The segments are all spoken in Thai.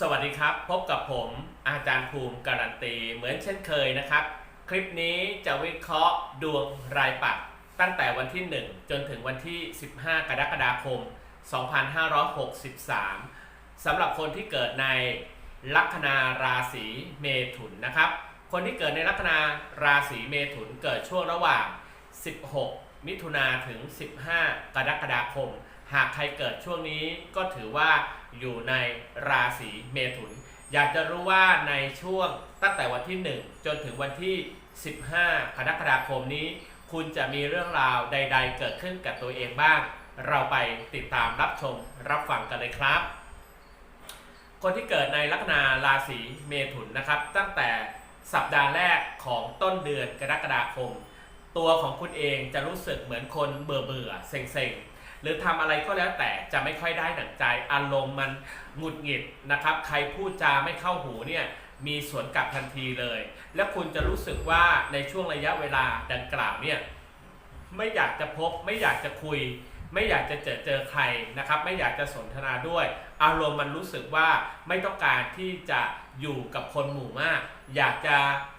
สวัสดีครับ พบกับผมอาจารย์ภูมิการันตีเหมือนเช่นเคยนะครับ คลิปนี้จะวิเคราะห์ดวงรายปักตั้งแต่วันที่ 1 จนถึงวันที่ 15 กรกฎาคม 2563 สำหรับคนที่เกิดในลัคนาราศีเมถุนนะครับ คนที่เกิดในลัคนาราศีเมถุนเกิดช่วงระหว่าง 16 มิถุนาถึง 15 กรกฎาคม หากใครเกิดช่วงนี้ก็ถือว่า อยู่ในราศีเมถุน อยากจะรู้ว่าในช่วงตั้งแต่วันที่ 1 จนถึงวันที่ 15กรกฎาคมนี้ คุณจะมีเรื่องราวใด ๆ เกิดขึ้นกับตัวเองบ้าง เราไปติดตามรับชมรับฟังกันเลยครับ คนที่เกิดในลัคนาราศีเมถุนนะครับ ตั้งแต่สัปดาห์แรกของต้นเดือนกรกฎาคม ตัวของคุณเองจะรู้สึกเหมือนคนเบื่อเบื่อเซ็งเซ็งๆ หรือทำอะไรก็แล้วแต่จะไม่ค่อยได้ดั่งใจอารมณ์มันหงุดหงิดนะครับ ใครพูดจาไม่เข้าหูเนี่ยมีสวนกลับทันทีเลย และคุณจะรู้สึกว่าในช่วงระยะเวลาดังกล่าวเนี่ยไม่อยากจะพบไม่อยากจะคุย ไม่อยากจะเจอเจอใครนะครับ ไม่อยากจะสนทนาด้วย อารมณ์มันรู้สึกว่าไม่ต้องการที่จะอยู่กับคนหมู่มาก อยากจะ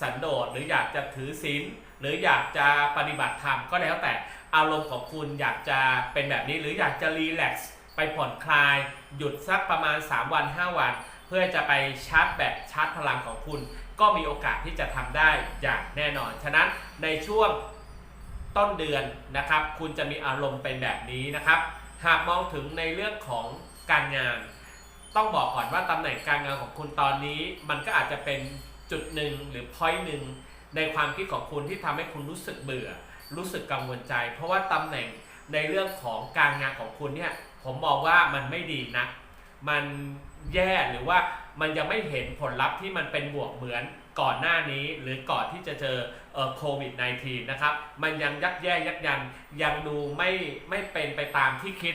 สันโดษหรืออยากจะถือศีลหรืออยากจะปฏิบัติธรรมก็แล้วแต่ อารมณ์ของคุณอยากจะเป็นแบบนี้หรืออยากจะรีแลกซ์ไปผ่อนคลาย หยุดสักประมาณ 3 วัน 5 วัน เพื่อจะไปชาร์จแบตชาร์จพลังของคุณ ก็มีโอกาสที่จะทำได้อย่างแน่นอน ฉะนั้นในช่วงต้นเดือนนะครับ คุณจะมีอารมณ์เป็นแบบนี้นะครับ หากมองถึงในเรื่องของการงาน ต้องบอกก่อนว่าตำแหน่งการงานของคุณตอนนี้มันก็อาจจะเป็นจุดหนึ่งหรือพอยต์หนึ่งในความคิดของคุณที่ทำให้คุณรู้สึกเบื่อ รู้สึกกังวลใจ เพราะว่าตำแหน่งในเรื่องของการงานของคุณเนี่ยผมมองว่ามันไม่ดีนะมันแย่หรือว่ามันยังไม่เห็นผลลัพธ์ที่มันเป็นบวกเหมือนก่อนหน้านี้หรือก่อนที่จะเจอเอ่อโควิด -19 นะครับ มันยังยักแย่ยักยันยังดูไม่ไม่เป็นไปตามที่คิด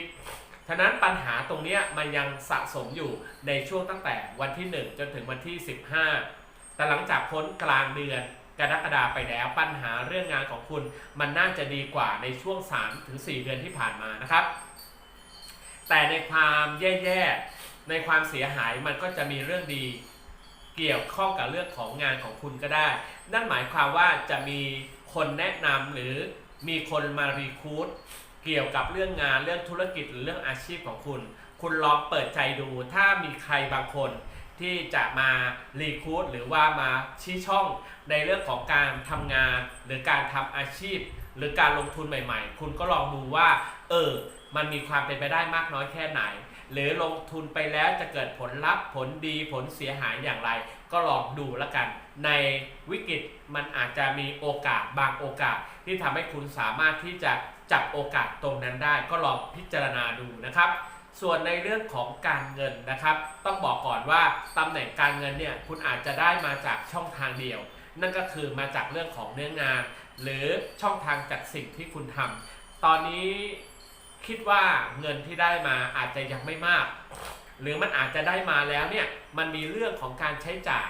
ฉะนั้นปัญหาตรงนี้มันยังสะสมอยู่ในช่วงตั้งแต่วันที่ 1 จนถึงวันที่ 15 แต่หลังจากพ้นกลางเดือน กรกฎาไปแล้วปัญหาเรื่องงานของคุณ มันน่าจะดีกว่าในช่วง 3-4 เดือนที่ผ่านมานะครับ แต่ในความแย่ๆ ในความเสียหายมันก็จะมีเรื่องดีเกี่ยวข้องกับเรื่องของงานของคุณก็ได้ นั่นหมายความว่าจะมีคนแนะนำหรือมีคนมารีคูดเกี่ยวกับเรื่องงานเรื่องธุรกิจหรือเรื่องอาชีพของคุณ คุณลองเปิดใจดูถ้ามีใครบางคน ที่จะมารีคูดหรือว่ามาชี้ช่องในเรื่องของการทำงาน หรือการทำอาชีพ หรือการลงทุนใหม่ ๆ คุณก็ลองดูว่า เออ มันมีความเป็นไปได้มากน้อยแค่ไหน หรือลงทุนไปแล้วจะเกิดผลลัพธ์ผลดีผลเสียหายอย่างไร ก็ลองดูแล้วกัน ในวิกฤตมันอาจจะมีโอกาสบางโอกาส ที่ทำให้คุณสามารถที่จะจับโอกาสตรงนั้นได้ ก็ลองพิจารณาดูนะครับ ส่วนในเรื่องของการเงินนะครับ ต้องบอกก่อนว่าตำแหน่งการเงินเนี่ยคุณอาจจะได้มาจากช่องทางเดียว นั่นก็คือมาจากเรื่องของเนื้องาน หรือช่องทางจากสิ่งที่คุณทำตอนนี้คิดว่าเงินที่ได้มาอาจจะยังไม่มาก หรือมันอาจจะได้มาแล้วเนี่ยมันมีเรื่องของการใช้จ่าย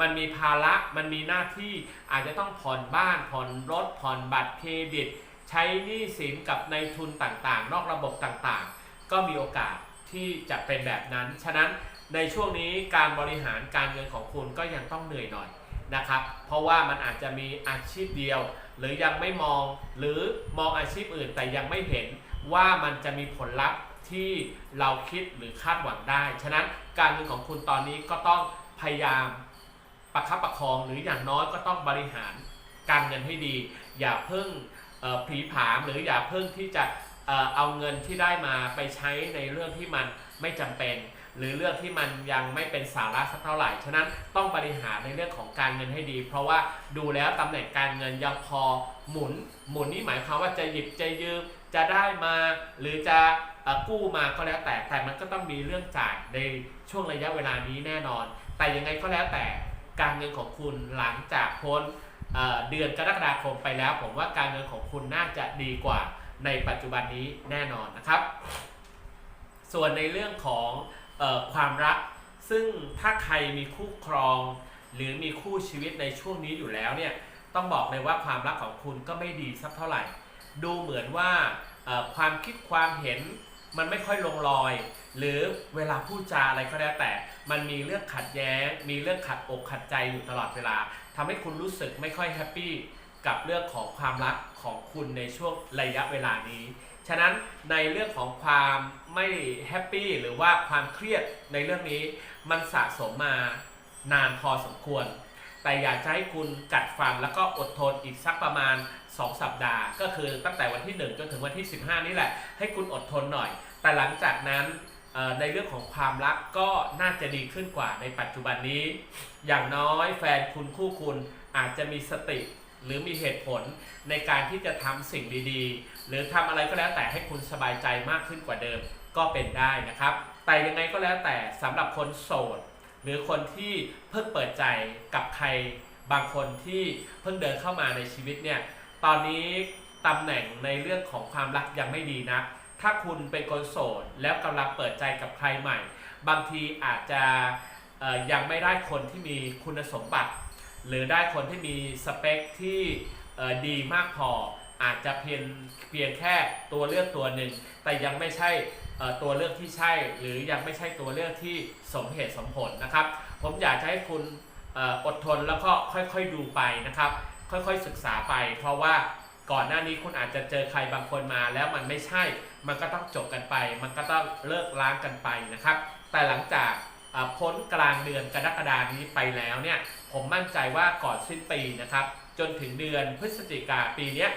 มันมีภาระมันมีหน้าที่อาจจะต้องผ่อนบ้านผ่อนรถผ่อนบัตรเครดิต ใช้หนี้สินกับในทุนต่างๆ นอกระบบต่างๆ ก็มีโอกาสที่จะเป็นแบบนั้น ฉะนั้นในช่วงนี้การบริหารการเงินของคุณก็ยังต้องเหนื่อยหน่อยนะครับ เพราะว่ามันอาจจะมีอาชีพเดียว หรือยังไม่มองหรือมองอาชีพอื่นแต่ยังไม่เห็นว่ามันจะมีผลลัพธ์ที่เราคิดหรือคาดหวังได้ ฉะนั้นการเงินของคุณตอนนี้ก็ต้องพยายามประคับประคองหรืออย่างน้อยก็ต้องบริหารการเงินให้ดี อย่าเพิ่งผีผามหรืออย่าเพิ่งที่จะ เอาเงินที่ได้มาไปใช้ในเรื่องที่มันไม่จำเป็น หรือเรื่องที่มันยังไม่เป็นสาระสักเท่าไหร่ ฉะนั้นต้องบริหารในเรื่องของการเงินให้ดี เพราะว่าดูแล้วตำแหน่งการเงินยังพอหมุน หมุนนี่หมายความว่าจะหยิบจะยืมจะได้มา หรือจะกู้มาก็แล้วแต่แต่มันก็ต้องมีเรื่องจ่ายในช่วงระยะเวลานี้แน่นอน แต่ยังไงก็แล้วแต่การเงินของคุณหลังจากพ้นเดือนกรกฎาคมไปแล้ว ผมว่าการเงินของคุณน่าจะดีกว่า ในปัจจุบันนี้แน่นอนนะครับ ส่วนในเรื่องของออความรัก ซึ่งถ้าใครมีคู่ครอง หรือมีคู่ชีวิตในช่วงนี้อยู่แล้วเนี่ยต้องบอกเลยว่าความรักของคุณก็ไม่ดีสักเท่าไหร่ ดูเหมือนว่าความคิดความเห็นมันไม่ค่อยลงรอย หรือเวลาพูดจาอะไรก็แล้วแต่ มันมีเรื่องขัดแย้ง มีเรื่องขัดอกขัดใจอยู่ตลอดเวลาทำให้คุณรู้สึกไม่ค่อยแฮปปี้กับเรื่องของความรัก ของคุณในช่วงระยะเวลานี้ ฉะนั้นในเรื่องของความไม่แฮปปี้หรือว่าความเครียดในเรื่องนี้ มันสะสมมานานพอสมควร แต่อยากจะให้คุณกัดฟันแล้วก็อดทนอีกสักประมาณ 2 สัปดาห์ ก็คือตั้งแต่วันที่ 1 จนถึงวันที่ 15 นี่แหละ ให้คุณอดทนหน่อย แต่หลังจากนั้นในเรื่องของความรักก็น่าจะดีขึ้นกว่าในปัจจุบันนี้ อย่างน้อยแฟนคุณคู่คุณอาจจะมีสติ หรือมีเหตุผลในการที่จะทำสิ่งดีๆ หรือทำอะไรก็แล้วแต่ให้คุณสบายใจมากขึ้นกว่าเดิมก็เป็นได้นะครับ แต่ยังไงก็แล้วแต่สำหรับคนโสด หรือคนที่เพิ่งเปิดใจกับใครบางคนที่เพิ่งเดินเข้ามาในชีวิตเนี่ยตอนนี้ตำแหน่งในเรื่องของความรักยังไม่ดีนะถ้าคุณเป็นคนโสดแล้วกำลังเปิดใจกับใครใหม่ บางทีอาจจะยังไม่ได้คนที่มีคุณสมบัติ หรือได้คนที่มีสเปคที่ดีมากพออาจจะเพียงเพียงแค่ตัวเลือกตัวหนึ่ง แต่ยังไม่ใช่ตัวเลือกที่ใช่ หรือยังไม่ใช่ตัวเลือกที่สมเหตุสมผลนะครับ ผมอยากจะให้คุณอดทนแล้วก็ค่อยๆดูไปนะครับ ค่อยๆศึกษาไป เพราะว่าก่อนหน้านี้คุณอาจจะเจอใครบางคนมาแล้วมันไม่ใช่ มันก็ต้องจบกันไป มันก็ต้องเลิกล้างกันไปนะครับ แต่หลังจากพ้นกลางเดือนกรกฎานี้ไปแล้วเนี่ย ผมมั่นใจว่าก่อนสิ้นปีนะครับ จนถึงเดือนพฤศจิกาปีนี้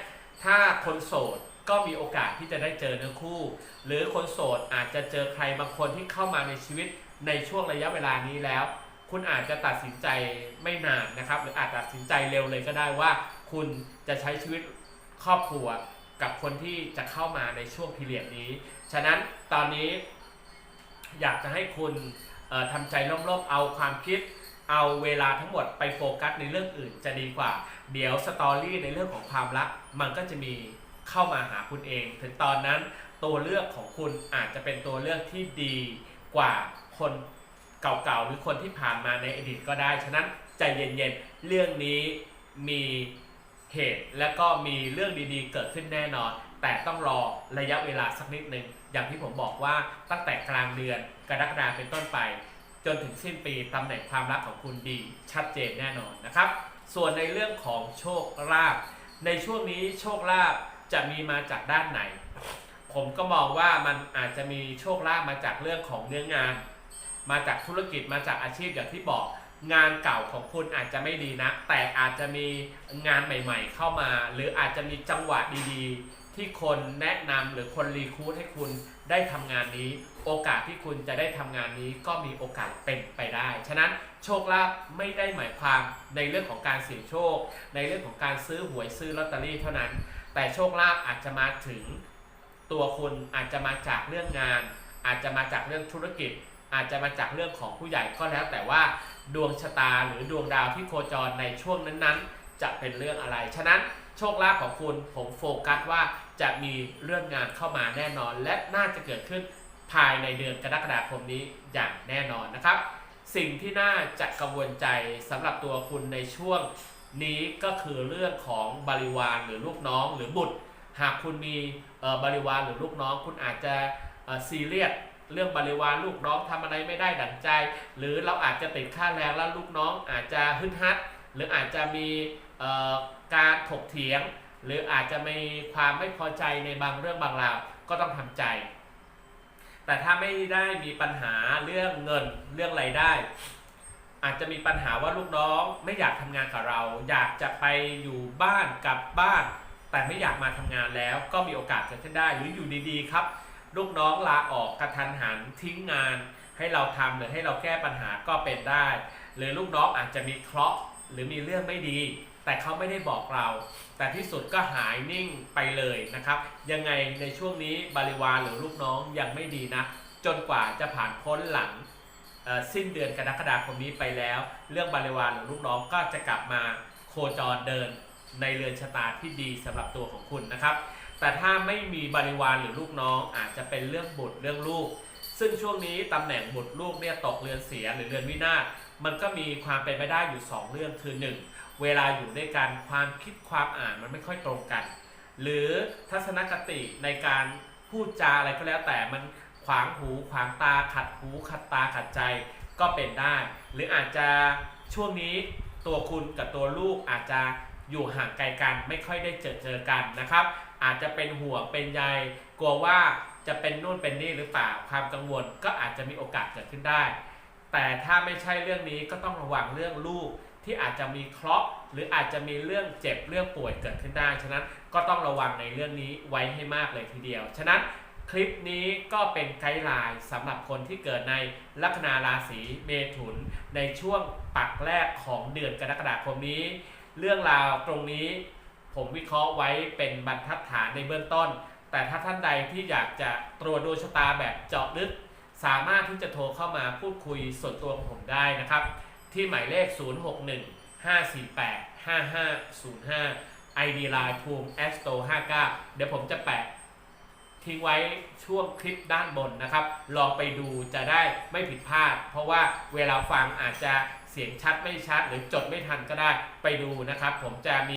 ถ้าคนโสดก็มีโอกาสที่จะได้เจอเนื้อคู่ หรือคนโสดอาจจะเจอใครบางคนที่เข้ามาในชีวิตในช่วงระยะเวลานี้แล้ว คุณอาจจะตัดสินใจไม่นานนะครับ หรืออาจตัดสินใจเร็วเลยก็ได้ว่า คุณจะใช้ชีวิตครอบครัวกับคนที่จะเข้ามาในช่วงพีเรียดนี้ ฉะนั้นตอนนี้อยากจะให้คุณเอ่อทำใจร่มๆเอาความคิด เอาเวลาทั้งหมดไปโฟกัสในเรื่องอื่นจะดีกว่า เดี๋ยวสตอรี่ในเรื่องของความรัก มันก็จะมีเข้ามาหาคุณเอง ถึงตอนนั้นตัวเลือกของคุณอาจจะเป็นตัวเลือกที่ดีกว่าคนเก่าๆ หรือคนที่ผ่านมาในอดีตก็ได้ ฉะนั้นใจเย็นๆ เรื่องนี้มีเหตุและก็มีเรื่องดีๆ เกิดขึ้นแน่นอน แต่ต้องรอระยะเวลาสักนิดหนึ่งอย่างที่ผมบอกว่าตั้งแต่กลางเดือนกรกฎาคมเป็นต้นไป นถึงสิ้นปีตำแหน่งความรักของคุณดีชัดเจนแน่นอนนะครับ ส่วนในเรื่องของโชคลาภในช่วงนี้โชคลาภจะมีมาจากด้านไหน ผมก็มองว่ามันอาจจะมีโชคลาภมาจากเรื่องของเนื้องาน มาจากธุรกิจมาจากอาชีพอย่างที่บอกงานเก่าของคุณอาจจะไม่ดีนะ แต่อาจจะมีงานใหม่ ๆ เข้ามา หรืออาจจะมีจังหวะดีๆ ที่คนแนะนำหรือคนรีคูดให้คุณได้ทำงานนี้ โอกาสที่คุณจะได้ทำงานนี้ก็มีโอกาสเป็นไปได้ ฉะนั้นโชคลาภไม่ได้หมายความในเรื่องของการเสี่ยงโชค ในเรื่องของการซื้อหวยซื้อลอตเตอรี่เท่านั้น แต่โชคลาภอาจจะมาถึง ตัวคุณอาจจะมาจากเรื่องงาน อาจจะมาจากเรื่องธุรกิจ อาจจะมาจากเรื่องของผู้ใหญ่ก็แล้ว แต่ว่าดวงชะตาหรือดวงดาวที่โคจรในช่วงนั้นๆ จะเป็นเรื่องอะไร ฉะนั้น โชคลาภของคุณผมโฟกัสว่าจะมีเรื่องงานเข้ามาแน่นอน และน่าจะเกิดขึ้นภายในเดือนกรกฎาคมนี้อย่างแน่นอนนะครับ สิ่งที่น่าจะกังวลใจสำหรับตัวคุณในช่วงนี้ก็คือเรื่องของบริวารหรือลูกน้องหรือบุตร หากคุณมีบริวารหรือลูกน้อง คุณอาจจะซีเรียสเรื่องบริวารลูกน้องทำอะไรไม่ได้ดั่งใจ หรือเราอาจจะติดค่าแรงแล้วลูกน้องอาจจะฮึดฮัด หรืออาจจะมี การถกเถียง หรืออาจจะมีความไม่พอใจในบางเรื่องบางราวก็ต้องทำใจ แต่ถ้าไม่ได้มีปัญหาเรื่องเงินเรื่องไรายได้ อาจจะมีปัญหาว่าลูกน้องไม่อยากทำงานกับเรา อยากจะไปอยู่บ้านกลับบ้าน แต่ไม่อยากมาทำงานแล้ว ก็มีโอกาสเกิดขึ้นได้หรืออยู่ดีๆ ครับ ลูกน้องลาออกกระทันหันทิ้งงานให้เราทำหรือให้เราแก้ปัญหาก็เป็นได้ หรือลูกน้องอาจจะมีเคราะห์หรือมีเรื่องไม่ดี แต่เขาไม่ได้บอกเรา แต่ที่สุดก็หายนิ่งไปเลยนะครับ ยังไงในช่วงนี้บริวารหรือลูกน้องยังไม่ดีนะ จนกว่าจะผ่านพ้นหลังสิ้นเดือนกรกฎาคมนี้ไปแล้ว เรื่องบริวารหรือลูกน้องก็จะกลับมาโคจรเดินในเรือนชะตาที่ดีสำหรับตัวของคุณนะครับ แต่ถ้าไม่มีบริวารหรือลูกน้องอาจจะเป็นเรื่องบุตรเรื่องลูก ซึ่งช่วงนี้ตำแหน่งบุตรลูกเนี่ยตกเรือนเสียหรือเรือนวินาศมันก็มีความเป็นไปได้อยู่ 2 เรื่องคือ 1 เวลาอยู่ด้วยกันความคิดความอ่านมันไม่ค่อยตรงกัน หรือทัศนคติในการพูดจาอะไรก็แล้วแต่มันขวางหูขวางตาขัดหูขัดตาขัดใจก็เป็นได้ หรืออาจจะช่วงนี้ตัวคุณกับตัวลูกอาจจะอยู่ห่างไกลกันไม่ค่อยได้เจอเจอกันนะครับ อาจจะเป็นห่วงเป็นใยกลัวว่าจะเป็นนู่นเป็นนี่หรือเปล่าความกังวลก็อาจจะมีโอกาสเกิดขึ้นได้ แต่ถ้าไม่ใช่เรื่องนี้ก็ต้องระวังเรื่องลูก ที่อาจจะมีเคราะห์หรืออาจจะมีเรื่องเจ็บเรื่องป่วยเกิดขึ้นได้ ฉะนั้นก็ต้องระวังในเรื่องนี้ไว้ให้มากเลยทีเดียว ฉะนั้นคลิปนี้ก็เป็นไกด์ไลน์สำหรับคนที่เกิดในลัคนาราศีเมถุน ในช่วงปักแรกของเดือนกรกฎาคมนี้ เรื่องราวตรงนี้ผมวิเคราะห์ไว้เป็นบรรทัดฐานในเบื้องต้น แต่ถ้าท่านใดที่อยากจะตรวจดวงชะตาแบบเจาะลึก สามารถที่จะโทรเข้ามาพูดคุยส่วนตัวของผมได้นะครับ ที่หมายเลข 061 548 5505 ID Line ภูมิ a s t o 59 เดี๋ยวผมจะแปะทิ้งไว้ช่วงคลิปด้านบนนะครับ ลองไปดูจะได้ไม่ผิดพลาด เพราะว่าเวลาฟังอาจจะเสียงชัดไม่ชัดหรือจดไม่ทันก็ได้ไปดูนะครับ ผมจะมี